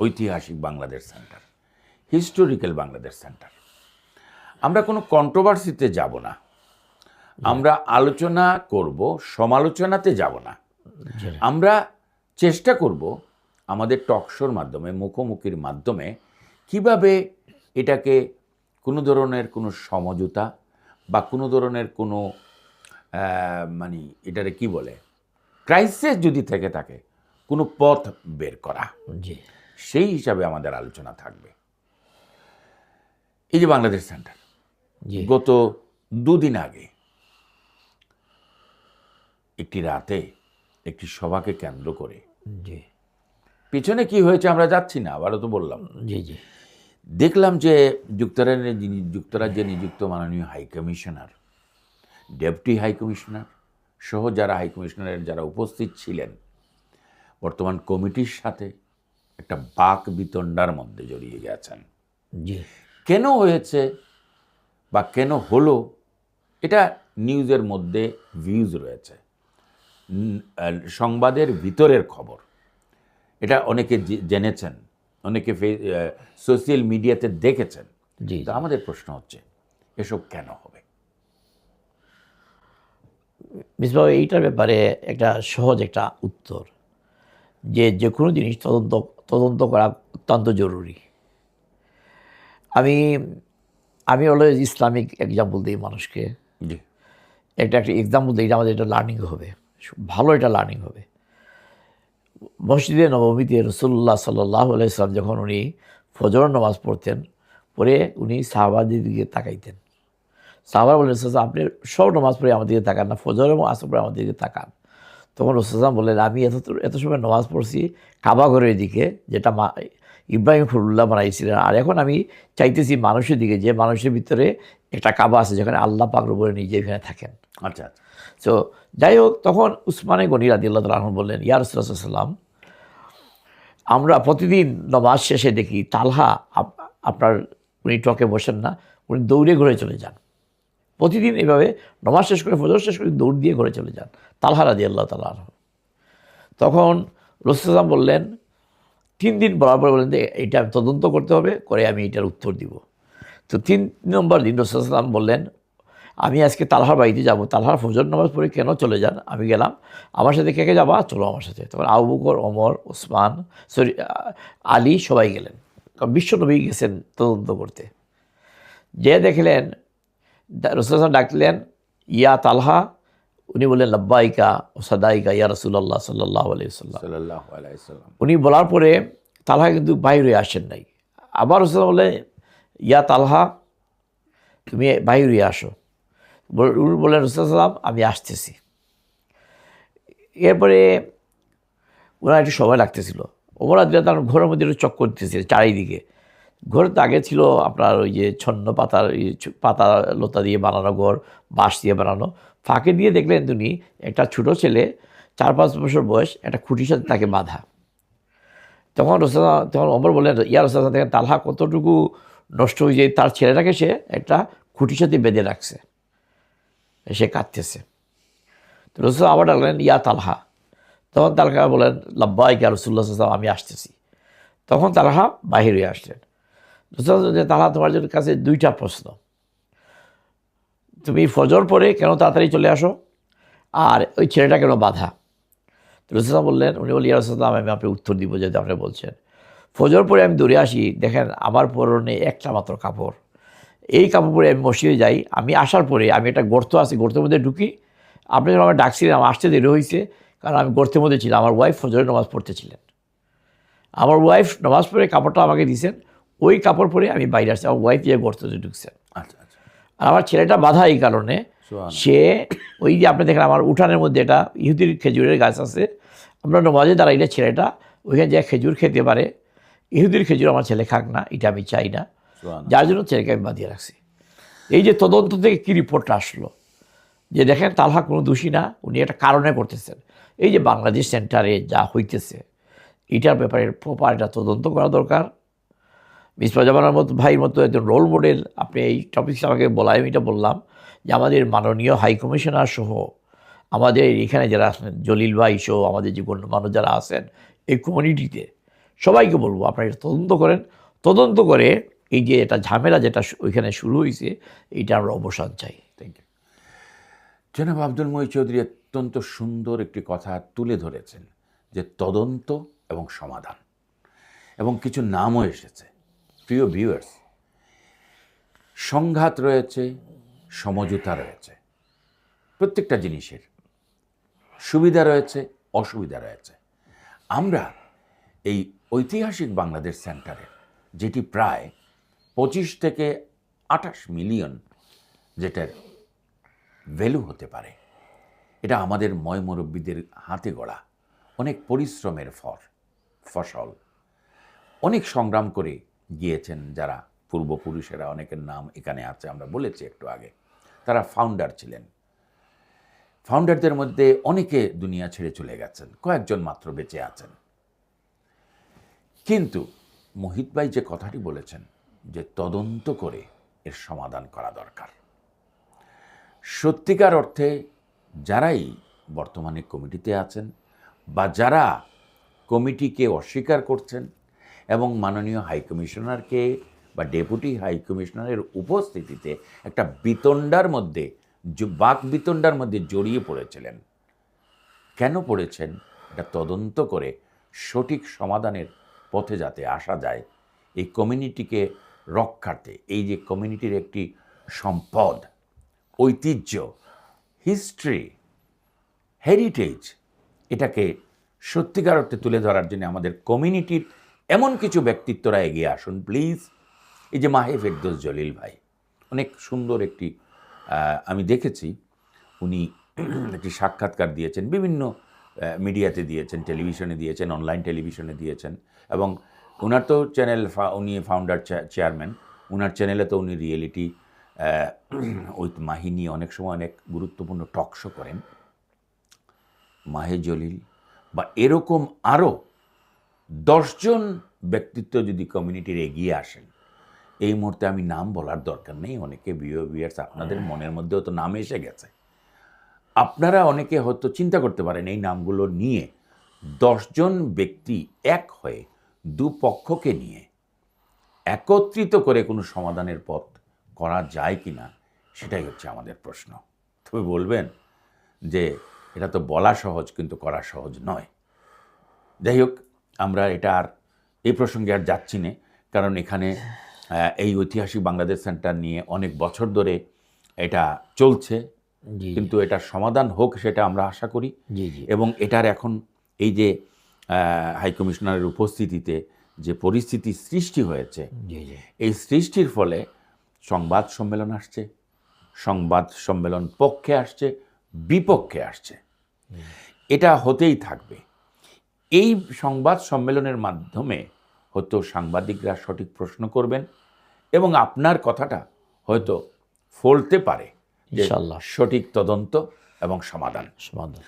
ঐতিহাসিক Bangladesh centre historical Bangladesh centre. আমরা কোনো কন্ট্রোভার্সিতে যাব না। আমরা আলোচনা করব সমালোচনাতে যাব না। আমরা চেষ্টা করব আমাদের টকশোর মাধ্যমে মুখোমুখির মাধ্যমে কীভাবে এটাকে কোনো ধরনের কোনো সমঝোতা বা কোনো ধরনের কোনো মানে এটারে কি বলে ক্রাইসিস যদি থেকে থাকে কোনো পথ বের করা। জি। সেই হিসাবে আমাদের আলোচনা থাকবে। এই যে বাংলাদেশ সেন্টার গত দুদিন আগে একটি রাতে একটি সভাকে কেন্দ্র করে পিছনে কি হয়েছে আমরা যাচ্ছি না আবারও তো বললাম। জি জি। দেখলাম যে যুক্তরাজ্যের যিনি- যুক্তরাজ্যে নিযুক্ত মাননীয় high commissioner deputy high commissioner সহ যারা হাই কমিশনারের যারা উপস্থিত ছিলেন বর্তমান কমিটির সাথে একটা বাক বিতণ্ডার মধ্যে জড়িয়ে গেছেন। জি। কেন হয়েছে বা কেন হলো? এটা নিউজের মধ্যে ভিউজ রয়েছে। সংবাদের ভিতরের খবর। এটা অনেকে জেনেছেন অনেকে সোশ্যাল মিডিয়াতে দেখেছেন। জি। তো আমাদের প্রশ্ন হচ্ছে এসব কেন হবে? মিসবাবু এইটার ব্যাপারে একটা সহজ একটা উত্তর। যে যে কোনো জিনিস তদন্ত তদন্ত করা অত্যন্ত জরুরি। আমি আমি অলওয়েজ ইসলামিক এক্সাম্পল দিই মানুষকে। একটা একটা এক্সাম্পল দিই আমাদের এটা লার্নিং হবে। ভালো এটা লার্নিং হবে। মসজিদে নবমীতে রসুল্লাহ সাল্লাহ আলাইসলাম যখন উনি ফজর নামাজ পড়তেন পরে উনি সাহাবাদের দিকে তাকাইতেন। সাহাবার বললেন রসুল আপনি সব নামাজ পড়ে আমার দিকে তাকান না ফজর এবং আসর পরে আমার দিকে তাকান। তখন রসুলাম বললেন আমি এত এত সময় নামাজ পড়ছি কাবা ঘরের দিকে যেটা মা ইব্রাহিম ফরুল্লাহ বানাইছিলেন। আর এখন আমি চাইতেছি মানুষের দিকে যে মানুষের ভিতরে একটা কাবা আছে যেখানে আল্লাহ পাক রবরে নিজে এখানে থাকেন। আচ্ছা আচ্ছা। তো যাই হোক তখন উসমানে গনি রাদি আল্লাহ তালন বললেন ইয়া রসুল্লাহাম আমরা প্রতিদিন নমাজ শেষে দেখি তালহা আপনার উনি টকে বসেন না উনি দৌড়ে ঘুরে চলে যান। প্রতিদিন এইভাবে নমাজ শেষ করে ফজর শেষ করে দৌড় দিয়ে ঘরে চলে যান। তালহা রাদি আল্লাহ তালাহ তখন রসুলাম বললেন, তিন দিন বলার পরে বললেন যে, এটা তদন্ত করতে হবে, করে আমি এটার উত্তর দিব। তো তিন নম্বর দিন রসুলাম বললেন, আমি আজকে তালহার বাড়িতে যাব, তালহার ফজর নামাজ পড়ে কেন চলে যান? আমি গেলাম, আমার সাথে কে কে যাবা? চলো আমার সাথে। তখন Abu Bakr, Omar, Osman, sorry, Ali সবাই গেলেন। কারণ বিশ্বনবী গেছেন তদন্ত করতে। যে দেখলেন রসুলাম ডাকলেন ইয়া তালহা। উনি বললেন লব্বাইকা ও সাদাইকা ইয়া রসুল্লাহ সাল্লাহ আলাইসাল্লাম উনি বলার পরে তালহা কিন্তু বাইরে আসেন নাই। আবার রসুল বলে ইয়া তালহা তুমি বাইরে আসো। বল- উনি বললেন রসুলাম আমি আসতেছি। এরপরে ওনার একটু সময় লাগতেছিল। ওমরা দিলে তার ঘরের মধ্যে একটু চক করতেছিল চারিদিকে। ঘর তো আগে ছিল আপনার ওই যে ছন্ন পাতার পাতা লতা দিয়ে বানানো ঘর, বাঁশ দিয়ে বানানো। ফাঁকে দিয়ে দেখলেন তিনি একটা ছোটো ছেলে, চার পাঁচ বছর বয়স, একটা খুঁটির সাথে তাকে বাঁধা। তখন রসা তখন অমর বললেন, ইয়া রসা দেখেন তালহা কতটুকু নষ্ট হয়ে যায়, তার ছেলেটাকে সে একটা খুঁটির সাথে বেঁধে রাখছে। সে কাঁদতেছে। তো রসুল আবার ডাকলেন, ইয়া তালহা। তখন তালহা বলেন লাব্বাই ইয়া রসুল্লাহ আমি আসতেছি। তখন তালহা বাহির হয়ে আসলেন। যে তালহা তোমার জন্য কাছে দুইটা প্রশ্ন। তুমি ফজর পরে কেন তাড়াতাড়ি চলে আসো? আর ওই ছেলেটা কেন বাধা? রসুলাম বললেন, উনি বলি রসুলাম আমি আপনি উত্তর দিব যেটা আপনি বলছেন। ফজর পরে আমি দৌড়ে আসি, দেখেন আমার পরনে একটা মাত্র কাপড়। এই কাপড় পরে আমি মসজিদে যাই, আমি আসার পরে আমি একটা গর্ত আছে, গর্তের মধ্যে ঢুকি। আপনি যখন আমার ডাকছিলেন, আমার আসতে দেরি হয়েছে, কারণ আমি গর্তের মধ্যে ছিলাম, আমার ওয়াইফ ফজরের নামাজ পড়তেছিলেন আমার ওয়াইফ নামাজ পড়ে কাপড়টা আমাকে দিয়েছেন ওই কাপড় পরে আমি বাইরে আসছি আমার ওয়াইফ যে গর্ততে ঢুকছে। আচ্ছা আচ্ছা। আর আমার ছেলেটা বাধা এই কারণে সে ওই যে আপনি দেখেন আমার উঠানের মধ্যে একটা ইহুদির খেজুরের গাছ আছে আমরা নমাজে দাঁড়াইলে ছেলেটা ওইখানে যে খেজুর খেতে পারে। ইহুদির খেজুর আমার ছেলে খাক না এটা আমি চাই না। যার জন্য ছেলেকে আমি বাঁধিয়ে রাখছি। এই যে তদন্ত থেকে কী রিপোর্টটা আসলো? যে দেখেন তালহা কোনো দোষী না উনি একটা কারণে করতেছেন। এই যে বাংলাদেশ সেন্টারে যা হইতেছে এটার ব্যাপারে প্রপার এটা তদন্ত করা দরকার। মিসবা জামানের মতো ভাইয়ের মতো একজন রোল মডেল আপনি এই টপিকস আমাকে বলায় আমি এটা বললাম যে আমাদের মাননীয় হাই কমিশনার সহ আমাদের এখানে যারা আছেন, জলিল ভাই সহ আমাদের যে গণ্যমান্য যারা আছেন এই কমিউনিটিতে সবাইকে বলব আপনারা এটা তদন্ত করেন। তদন্ত করে এই যে এটা ঝামেলা যেটা ওইখানে শুরু হয়েছে এইটা আমরা অবসান চাই। থ্যাংক ইউ জনাব আব্দুল মই চৌধুরী অত্যন্ত সুন্দর একটি কথা তুলে ধরেছেন যে তদন্ত এবং সমাধান। এবং কিছু নামও এসেছে। প্রিয় ভিউয়ার্স সংঘাত রয়েছে, সমঝোতা রয়েছে, প্রত্যেকটা জিনিসের। সুবিধা রয়েছে, অসুবিধা রয়েছে। আমরা এই ঐতিহাসিক বাংলাদেশ সেন্টারে যেটি প্রায় পঁচিশ থেকে আঠাশ মিলিয়ন যেটার ভ্যালু হতে পারে, এটা আমাদের ময় মুরব্বীদের হাতে গড়া অনেক পরিশ্রমের ফর ফসল। অনেক সংগ্রাম করে গিয়েছেন যারা পূর্বপুরুষেরা, অনেকের নাম এখানে আছে, আমরা বলেছি একটু আগে। তারা ফাউন্ডার ছিলেন। ফাউন্ডারদের মধ্যে অনেকে দুনিয়া ছেড়ে চলে গেছেন, কয়েকজন মাত্র বেঁচে আছেন। কিন্তু মোহিত ভাই যে কথাটি বলেছেন, যে তদন্ত করে এর সমাধান করা দরকার। সত্যিকার অর্থে যারাই বর্তমানে কমিটিতে আছেন বা যারা কমিটিকে অস্বীকার করছেন এবং মাননীয় হাই কমিশনারকে বা ডেপুটি হাই কমিশনারের উপস্থিতিতে একটা বিতণ্ডার মধ্যে বাক বিতণ্ডার মধ্যে জড়িয়ে পড়েছিলেন। কেন পড়েছেন? এটা তদন্ত করে সঠিক সমাধানের পথে যাতে আসা যায়, এই কমিউনিটিকে রক্ষার্থে, এই যে কমিউনিটির একটি সম্পদ, ঐতিহ্য, হিস্ট্রি, হেরিটেজ, এটাকে সত্যিকার অর্থে তুলে ধরার জন্য আমাদের কমিউনিটির এমন কিছু ব্যক্তিত্বরা এগিয়ে আসুন প্লিজ এই যে মাহে ফেরদোস জলিল ভাই, অনেক সুন্দর একটি আমি দেখেছি। উনি একটি সাক্ষাৎকার দিয়েছেন, বিভিন্ন মিডিয়াতে দিয়েছেন, টেলিভিশনে দিয়েছেন অনলাইন টেলিভিশনে দিয়েছেন। এবং ওনার তো চ্যানেল উনি ফাউন্ডার চেয়ারম্যান ওনার চ্যানেলে তো উনি রিয়েলিটি ওই মাহি নিয়ে অনেক সময় অনেক গুরুত্বপূর্ণ টক শো করেন। মাহে জলিল বা এরকম আরও দশজন ব্যক্তিত্ব যদি কমিউনিটির এগিয়ে আসেন এই মুহূর্তে আমি নাম বলার দরকার নেই অনেকে বিও বিয়ার্স আপনাদের মনের মধ্যে তো নাম এসে গেছে। আপনারা অনেকে হয়তো চিন্তা করতে পারেন এই নামগুলো নিয়ে দশজন ব্যক্তি এক হয়ে দুপক্ষকে নিয়ে একত্রিত করে কোনো সমাধানের পথ করা যায় কি না সেটাই হচ্ছে আমাদের প্রশ্ন। তবে বলবেন যে এটা তো বলা সহজ কিন্তু করা সহজ নয়। যাই হোক আমরা এটা আর এই প্রসঙ্গে আর যাচ্ছি না। কারণ এখানে এই ঐতিহাসিক বাংলাদেশ সেন্টার নিয়ে অনেক বছর ধরে এটা চলছে। কিন্তু এটা সমাধান হোক সেটা আমরা আশা করি। জি জি। এবং এটার এখন এই যে আহ, হাই কমিশনারের উপস্থিতিতে যে পরিস্থিতি সৃষ্টি হয়েছে এই সৃষ্টির ফলে সংবাদ সম্মেলন আসছে সংবাদ সম্মেলন পক্ষে আসছে বিপক্ষে আসছে। এটা হতেই থাকবে। এই সংবাদ সম্মেলনের মাধ্যমে হয়তো সাংবাদিকরা সঠিক প্রশ্ন করবেন এবং আপনার কথাটা হয়তো ফলতে পারে সঠিক তদন্ত এবং সমাধান। সমাধান।